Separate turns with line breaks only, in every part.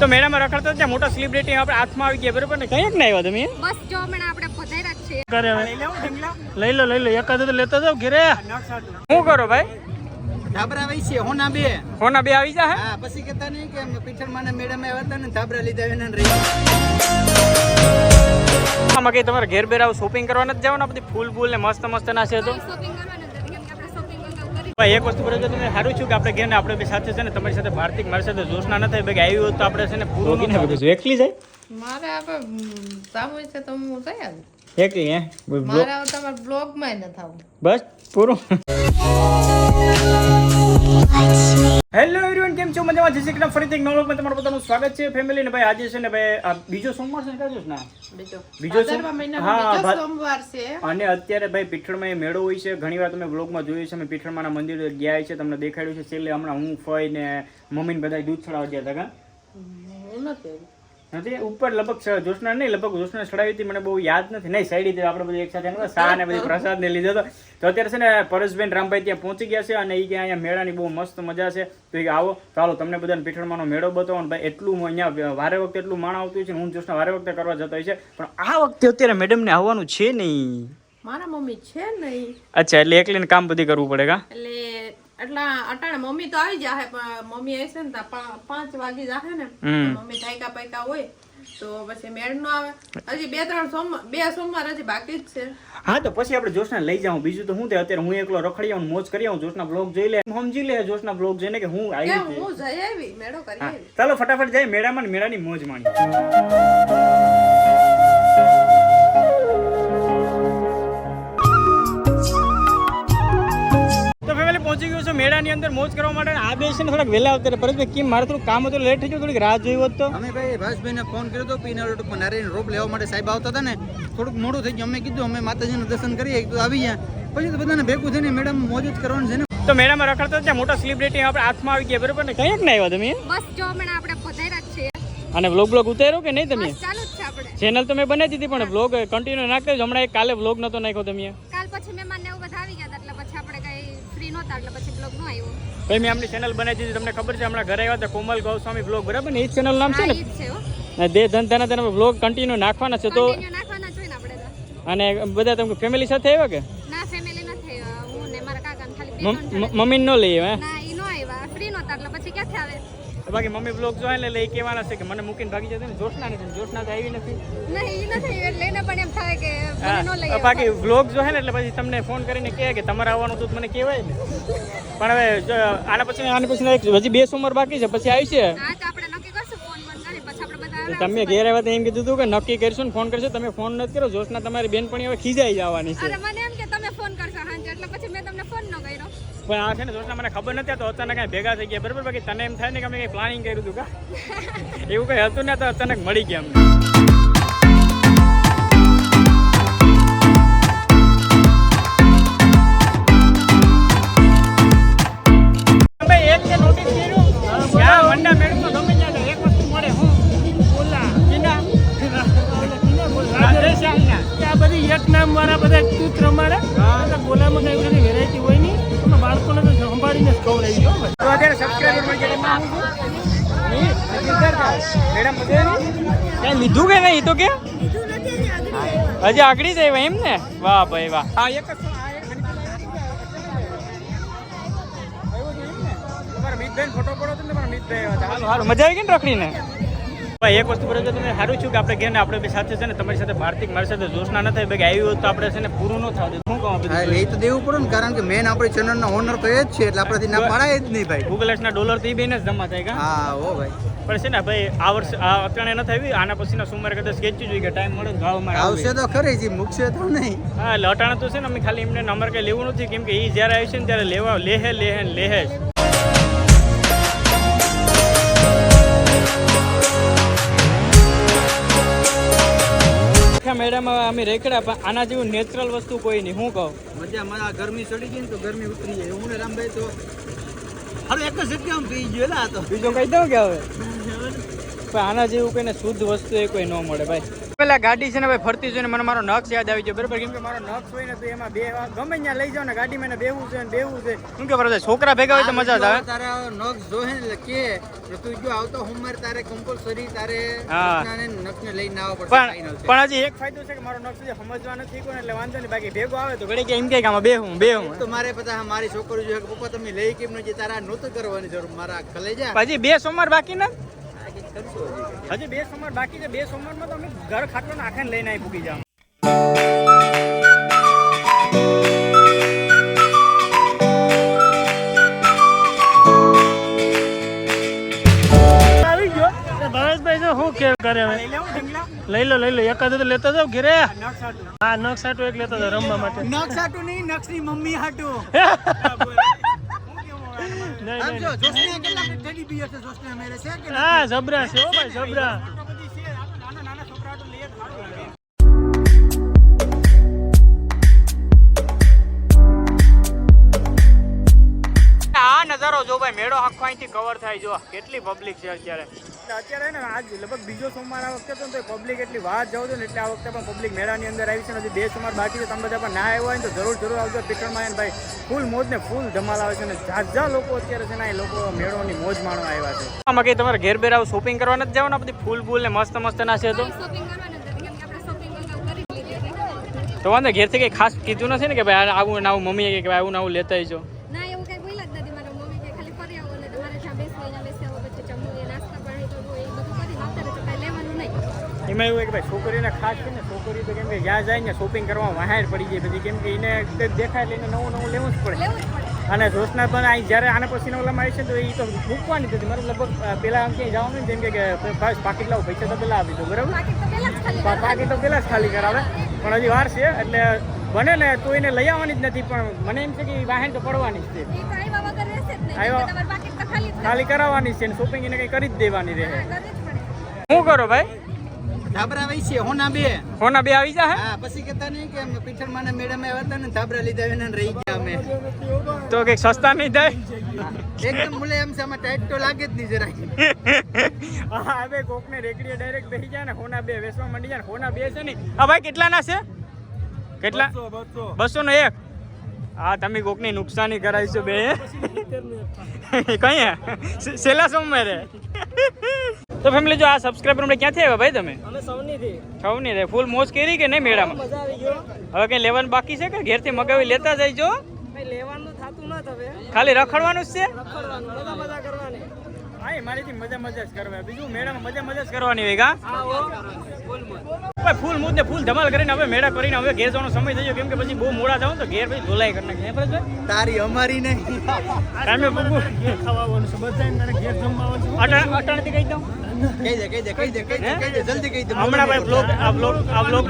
તો મેળામાં રખડતા ત્યાં મોટા સેલિબ્રિટી આપણે હાથમાં આવી ગયા બરોબર ને? કઈ ના આવ્યા તમે?
બસ જો હમણાં આપણે પધાર્યા જ છીએ.
કરે હવે? લઈ લો લઈ લો. એકાદ તો લેતા જાવ ઘરે. શું કરો ભાઈ?
ધાબરા વહી છે હોના બે.
ફોના બે આવી જા હા?
પછી કહેતા નહીં કે પીઠળ માને મેડમ આવ્યા હતા ને ધાબરા લીધા એના ને રહી.
આમાં કઈ તમારે ઘેર બેર આવું શોપિંગ કરવા નથી જવાનું? બધી ફૂલ ફૂલ ને મસ્ત મસ્ત ના છે તો
શોપિંગ કરવાનું નથી કેમ કે આપણે શોપિંગ અગાઉ કરી
ભાઈ એક વસ્તુ બરોબર તમે સારું છું કે આપણે ગયા ને આપણે બે સાથે છે ને તમારી સાથે ભારતીક મારી સાથે જોશના ન થાય ભાઈ આવી હોત તો આપણે છે ને પૂરું ન થતું એકલી જાય?
મારે આપણે સામૂહિક છે તો હું તૈયાર
એકલી હે?
મારે તમારા બ્લોગમાં ન થાવ
બસ પૂરું. હેલો એવરીવન કેમ છો? મજામાં? જય શ્રી કૃષ્ણ. ફરીથી એક નવા વ્લોગમાં તમારું પોતાનું સ્વાગત છે ફેમિલી ને ભાઈ. આજે છે ને ભાઈ આ બીજો સોમવાર છે ને કાજો ના
બીજો.
બીજો હા,
સોમવાર છે.
અને અત્યારે ભાઈ પીઠળમાં એ મેળો હોય છે. ઘણીવાર તમે બ્લોગમાં જોયું છે અમે પીઠળમાંના મંદિરે ગયા છે તમને દેખાડ્યું છે. છેલ્લે હમણાં હું ફઈ ને મમ્મીને બધા દૂધ ચડાવવા ગયા હતા કા?
નથી
ઉપર લગભગ જોશના નહીં લગભગ જોશના ચડાવી હતી મને બહુ યાદ નથી. નહીં સાઈડ રીતે આપણે બધું એક સાથે એમ ને બધી પ્રસાદ ને લીધો હતો. તો અત્યારે છે ને પરેશબેન રામભાઈ ત્યાં પહોંચી ગયા છે અને એ કે અહીંયા મેળાની બહુ મસ્ત મજા છે. તો એ આવો ચાલો તમને બધાને પીઠળમાંનો મેળો બતાવો. ને ભાઈ એટલું અહીંયા વારે વખતે એટલું માણ આવતું છે હું જોશના વારે વખતે કરવા જતો હોય છે. પણ આ વખતે અત્યારે મેડમને આવવાનું છે નહીં.
મારા મમ્મી છે નહીં.
અચ્છા એટલે એકલીને કામ બધી કરવું પડે કા?
એટલે એટલા અટાણે મમ્મી તો આવી જાહે પણ મમ્મી આવશે ને પાંચ વાગી જાહે ને મમ્મી ટાઈકા પાઈકા હોય તો પછી મેળ નો આવે. હજી બે ત્રણ સોમ બે સોમવાર હજી બાકી જ છે.
હા તો પછી આપણે જોશના લઈ જાઉં. બીજું તો હું તે અત્યારે હું એકલો રખડી આવું મોજ કરી આવું જોશના બ્લોગ જોઈ લે. સમજી લે જોશના બ્લોગ જોઈને કે હું આવી
હું જઈ આવી મેળો કરી
ચાલો ફટાફટ જાય મેળામાં મેળાની મોજ માણી અંદર મોજ કરવા માટે આ બે ને થોડાક વહેલા આવતા રહે પરત કેમ મારે થોડું કામ હતું લેટ થઈ ગયું થોડીક રાહ જોઈ હોત તો?
અમે ભાઈ ભાસભાઈ ને ફોન કર્યો હતો પીના રોડ પર નારાયણ રોપ લેવા માટે સાહેબ આવતા હતા ને થોડુંક મોડું થઈ ગયું. અમે કીધું અમે માતાજીનું દર્શન કરીએ તો આવી ગયા. પછી તો બધાને ભેગું થઈને મેડમ મોજ જ કરવાનું છે ને.
તો મેડમ રખડતા ત્યાં મોટા સેલિબ્રિટી આપણે હાથમાં આવી ગયા બરોબર ને? કઈ ના આવ્યા તમે
બસ જો હમણાં આપણે પધાર્યા છે
અને બ્લોગ બ્લોગ ઉતાર્યો કે નહીં તમે?
બસ ચાલુ જ છે આપણે.
ચેનલ તો મેં બનાવી દીધી પણ બ્લોગ કન્ટિન્યુ ના કર્યો હમણાં એક કાલે બ્લોગ નતો નાખ્યો તમે.
ફ્રી એટલે પછી બ્લોગ નો આવ્યો.
ભાઈ મેં આપણી ચેનલ બનાવી દીધી તમને ખબર છે હમણાં ઘરે આવ્યા હતા કોમલ ગૌસ્વામી બ્લોગ બરાબર ને? એ ચેનલ નામ છે ને?
છે
દે ધન ધન ધન બ્લોગ કન્ટિન્યુ નાખવાના છે તો
તો.
અને બધા તમે ફેમિલી સાથે આવ્યા કે?
ના ફેમિલી નથી હું ને મારા કાકા ખાલી
મમ્મી ન
ના આવ્યા
બાકી મમ્મી બ્લોગ જોયા ને એટલે એ કહેવાના છે કે મને મૂકીને ભાગી જતી ને જોશના નથી જોશના તો આવી નથી.
નહીં નથી લઈને પણ એમ થાય કે મને નો લઈ
બાકી બ્લોગ જો ને એટલે પછી તમને ફોન કરીને કહે કે તમારે આવવાનું તો મને કહેવાય ને. પણ હવે આના પછી આના પછી એક હજી બે સોમવાર બાકી છે પછી આવી છે. તમે ઘેર આવ્યા એમ કીધું હતું કે નક્કી કરશું ને ફોન કરશો તમે ફોન નથી કરો જોશના તમારી બેનપણી હવે ખીજાઈ જવાની છે.
મને એમ કે તમે ફોન કરશો હાંજે એટલે પછી મેં તમને ફોન ન કર્યો.
પણ આ છે ને દોસ્તના મને ખબર નથી તો અચાનક કાંઈ ભેગા થઈ ગયા. બરાબર? બાકી તને એમ થાય ને કે અમે કંઈ પ્લાનિંગ કર્યું હતું કા? એવું કંઈ હતું ને તો અચાનક મળી ગયા અમને. જ
તો
અત્યારે મળી મેડમ કઈ લીધું કે નહીં તો કે? હજી આગળ જાય એમ ને? વાહ ભાઈ વાહ. આ એક મજા આવી ગઈ ને રખડીને? ભાઈ એક વસ્તુ બરોબર તમે સારું છું કે આપણે ગયા ને આપણે બે સાથે છે ને તમારી સાથે ભારતીક મારી સાથે જોશના ન થાય ભાઈ આવ્યું હોત તો આપણે છે ને પૂરું ન થાય શું કહું
એ તો દેવું પડે ને કારણ કે મેન આપણી ચેનલનો ઓનર તો એ જ છે એટલે આપણાથી ના પાડાય જ નહીં ભાઈ.
ગૂગલ એડ્સના ડોલર તો એ બેને જ જમા થાય કા?
હા ઓ ભાઈ.
પણ છે ને ભાઈ આ વર્ષ આ અત્યારે ન થાય આના પછીના સોમવારે કદાચ ખેંચી જોઈએ કે ટાઈમ મળે તો
આવશે તો ખરી જી મૂકશે તો નહીં.
હા એટલે અટાણે તો છે ને અમે ખાલી એમને નંબર કઈ લેવું નથી કેમ કે એ જ્યારે છે ને ત્યારે લેવા લેહે લેહે લેહે જ. મેળામાં અમે રેકડા પણ આના જેવું નેચરલ વસ્તુ કોઈ નહીં. હું કહું?
મજા મારા ગરમી ચડી ગઈ ને તો ગરમી ઉતરી જાય. હું ને રામભાઈ તો હવે એક જ જગ્યા આમ થઈ ગયો તો.
બીજો કહી દઉં કે હવે? પણ આના જેવું કોઈને શુદ્ધ વસ્તુ એ કોઈ ન મળે ભાઈ. પેલા ગાડી છે ને ભાઈ ફરતી જોઈને મને મારો નક્ષ યાદ આવી ગયો. બરાબર કેમ કે મારો નક્ષ હોય ને તો એમાં બે ગમે ત્યાં લઈ જાવ ને ગાડીમાં એને બેવું છે ને બેવું છે. શું કે બરાબર છોકરા ભેગા હોય તો મજા આવે.
તારે નખ જોહે ને કે તું જો આવતો હોમવર્ક તારે કમ્પલસરી તારે નખને લઈને આવવો પડશે
પણ પણ હજી એક ફાયદો છે કે મારો નક્ષ જે સમજવા નથી કોને એટલે વાંધો નહીં બાકી ભેગો આવે તો ઘડી કે એમ કે આમાં બે હું બે હું
તો મારે બધા મારી છોકરી જો પપ્પા તમે લઈ કેમ નથી તારા નહોતું કરવાની જરૂર મારા કલેજા
હજી બે સોમવાર બાકી ને? હજી બે સોમવાર બાકી છે. બે સોમવારમાં તો અમે ઘર ખાટલો આખા લઈને આવી પૂકી જાવ લઈ
લો લઈ લો. એકાદ તો લેતા જાવ ઘરે. હા નખ સાટો એક લેતા જાવ રમવા માટે.
નક્ષ હાટું નહીં નક્ષની મમ્મી હાટું. આમ જો જોશને કેટલા ટેડી બિયર છે જોશને મેરે છે કે
હા જબરા છે ભાઈ જબરા.
આખો થાય જો કેટલી પબ્લિક છે અત્યારે. અત્યારે ને આજ લગભગ બીજો સોમવાર આ વખતે તો પબ્લિક એટલી વાત જાવ છો ને એટલે આ વખતે પણ પબ્લિક મેળાની અંદર આવી છે ને હજી બે સોમવાર બાકી છે તમે બધા પણ ના આવ્યા હોય ને તો જરૂર જરૂર આવજો પીઠણમાં એમ ભાઈ ફૂલ મોજ ને ફૂલ ધમાલ આવે છે ને ઝાઝા લોકો અત્યારે છે ને એ લોકો મેળોની મોજ માણવા આવ્યા છે. આમાં કઈ તમારે ઘેર બેર આવું શોપિંગ કરવા નથી જવાના? બધી ફૂલ ફૂલ ને મસ્ત મસ્ત ના છે તો?
શોપિંગ કરવાનું જ નથી કેમ કે આપણે શોપિંગ અગાઉ કરી લીધી એટલે
તો વાંધો ઘેરથી કઈ ખાસ કીધું નથી ને કે ભાઈ આવું ને આવું મમ્મીએ કે ભાઈ આવું ને આવું લેતા આવજો
ના એવું કઈ બોલ્યા જ નથી મારા મમ્મી કે ખાલી ફરી આવો ને તમારે જ્યાં બેસવું હોય ત્યાં બેસી આવો પછી જમવું હોય નાસ્તા પાણી કરવું હોય એ બધું કરીને આવતા રહેજો કાંઈ લેવાનું નહીં
એમાં એવું કે ભાઈ છોકરીને ખાસ ને છોકરી તો કેમ કે જ્યાં જાય ને શોપિંગ કરવા વહાર પડી જાય. બધી કેમ કે એને કંઈક દેખાય એટલે એને નવું નવું લેવું જ પડે. અને જોશના પણ અહીં જ્યારે આના પછી ઓલામાં આવી છે તો એ તો મૂકવાની હતી. મારે લગભગ પહેલાં ક્યાંય જવાનું ને જેમ કે, બસ પાકીટ લાવું પૈસા તો પેલા આપી દો બરાબર?
પાકીટ તો પહેલાં જ ખાલી
કરાવે. પણ હજી વાર છે એટલે બને ને તો એને લઈ આવવાની જ નથી પણ મને એમ છે કે વાહન તો પડવાની જ છે.
ખાલી
કરાવવાની છે શોપિંગ એને કંઈ કરી જ દેવાની રહે. શું કરો ભાઈ?
ધાબરા છે હોના બે.
હોના બે આવી જા હે?
હા પછી કહેતા નહીં કે અમે માને ને મેડમ આવ્યા હતા ને ધાબરા લીધા વિના ને રહી ગયા અમે.
તો કંઈક સસ્તા નહીં થાય?
એકદમ મુલે એમ છે આમાં ટાઈટ તો લાગે જ નહીં જરા
હા હવે કોકને રેકડીએ ડાયરેક્ટ બેસી જાય ને હોના બે વેસવા માંડી જાય ને હોના બે છે ને. આ ભાઈ કેટલાના છે? કેટલા? બસો નો એક? હા તમે કોકની નુકસાની કરાવીશું બે કઈ સેલા સોમવારે? તો ફેમિલી જો આ સબસ્ક્રાઇબર અમને ક્યાંથી આવ્યા ભાઈ તમે?
અમે સૌની થી
ખવું ફૂલ મોજ કરી કે નહીં મેળામાં?
મજા આવી ગયો.
હવે કઈ લેવાનું બાકી છે કે ઘેરથી મગાવી લેતા જઈજો
લેવાનું થતું ના હવે
ખાલી રખડવાનું જ છે?
રખડવાનું મજા મજા કરવાની.
હા મારીથી મજા મજા જ કરવા. બીજું મેળામાં મજા મજા જ કરવાની હોય કા?
હા હો.
ભાઈ ફૂલ મુદ્દે ફૂલ ધમાલ કરીને હવે મેળા કરીને હવે ઘેર જવાનો સમય થઈ ગયો. કેમ કે પછી બહુ મોડા જાવ તો ઘેર પછી ધોલાઈ કરી નાખે. ભાઈ
તારી અમારી નહીં.
તમે બબુ
ઘેર ખાવાનું છે બધાને તારે ઘેર જમવાનું છે.
અટાણ અટાણથી કહી દઉં?
કહી દે કહી દે કહી દે કહી દે જલ્દી કહી દે
હમણાં ભાઈ બ્લોગ આ બ્લોગ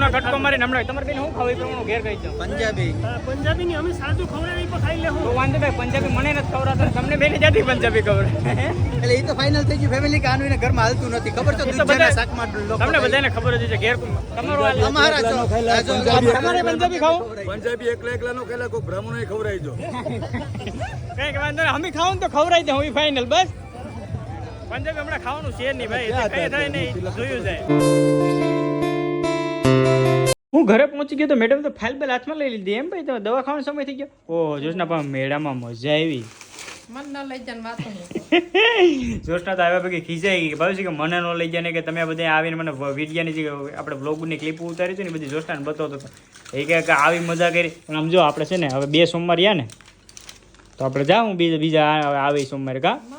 આ કટકો મારીને હમણાં તમારે બેન હું ખાવ પ્રમાણે ઘેર કહી દઉં
પંજાબી.
હા, પંજાબીની અમે સાદું ખવડાવી પણ ખાઈ લેવું.
તો વાંધો ભાઈ પંજાબી મને નથી ખવડાવતા તમને બેને જાતી પંજાબી ખબર
એટલે એ તો ફાઇનલ થઈ ગયું ફેમિલી કે આનું એને ઘરમાં હાલતું નથી. ખબર
તો તમને બધાને ખબર જ છે ઘેર તમારો આ-
અમારા છો. આ જો,
તમારે પંજાબી ખાવું
પંજાબી એકલા એકલા નો ખેલા કોઈ બ્રાહ્મણ ખવડાવી દો.
કઈ વાંધો અમે ખાવું તો ખવડાવી દે હું ફાઇનલ બસ. પંજાબી હમણાં ખાવાનું છે નહીં ભાઈ એટલે કઈ થાય નહીં જોયું જાય હું ઘરે પહોંચી ગયો તો મેડમ તો ફાઇલ બેલ હાથમાં લઈ લીધી એમ ભાઈ તો દવા ખાવાનો સમય થઈ ગયો? ઓ જોશના પણ મેળામાં મજા આવી.
ન
જોશના તો આવ્યા પછી ખીજાઈ ગઈ કે ભાઈ કે મને ન લઈ જાય ને કે તમે બધા આવીને મને વિડીયાની જે આપણે બ્લોગની ક્લિપ ઉતારી હતી ને બધી જોશનાને બતાવતો હતો. એ કે આવી મજા કરી. પણ આમ જો આપણે છે ને હવે બે સોમવાર રહ્યા ને તો આપણે જાઉં બીજા બીજા આવી સોમવારે કા?
ન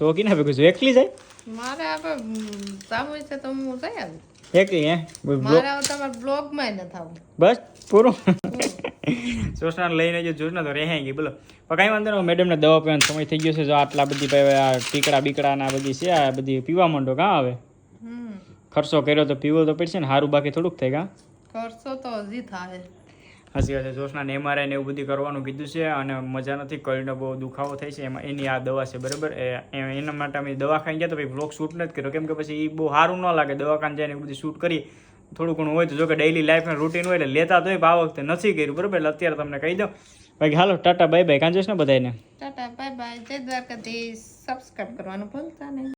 તો કિના ભેગું છું એકલી જાય?
મારે છે તો હું
એકલી
મારે તમારા બ્લોગમાં ન થવું.
બસ પૂરું. જોશના લઈને જો જોશના તો રહે ગઈ બોલો. પણ કાંઈ વાંધો નહીં મેડમને દવા પીવાનો સમય થઈ ગયો છે જો આટલા બધી ભાઈ આ ટીકડા બીકડા ને બધી છે આ બધી પીવા માંડો કાં આવે ખર્ચો કર્યો તો પીવો તો પડશે ને સારું બાકી થોડુંક થાય કાં?
ખર્ચો તો હજી થાય.
હસી છે જોશનાને એમઆરઆઈ ને એવું બધું કરવાનું કીધું છે અને મજા નથી કળીનો બહુ દુખાવો થાય છે એમાં એની આ દવા છે બરાબર? એના માટે અમે દવા ખાઈ ગયા તો ભાઈ બ્લોગ શૂટ નથી કર્યો કેમ કે પછી એ બહુ સારું ન લાગે દવાખાને જઈને એવું બધું શૂટ કરી થોડું ઘણું હોય તો જો કે ડેઈલી લાઈફમાં રૂટીન હોય એટલે લેતા તો આ વખતે નથી કર્યું, બરાબર? એટલે અત્યારે તમને કહી દઉં. બાકી હાલો, ટાટા બાય બાય કાંજોશ ને બધાને
ટાટા બાય બાય જય દ્વારકાધીશ. સબસ્ક્રાઇબ કરવાનું ભૂલતા નહીં.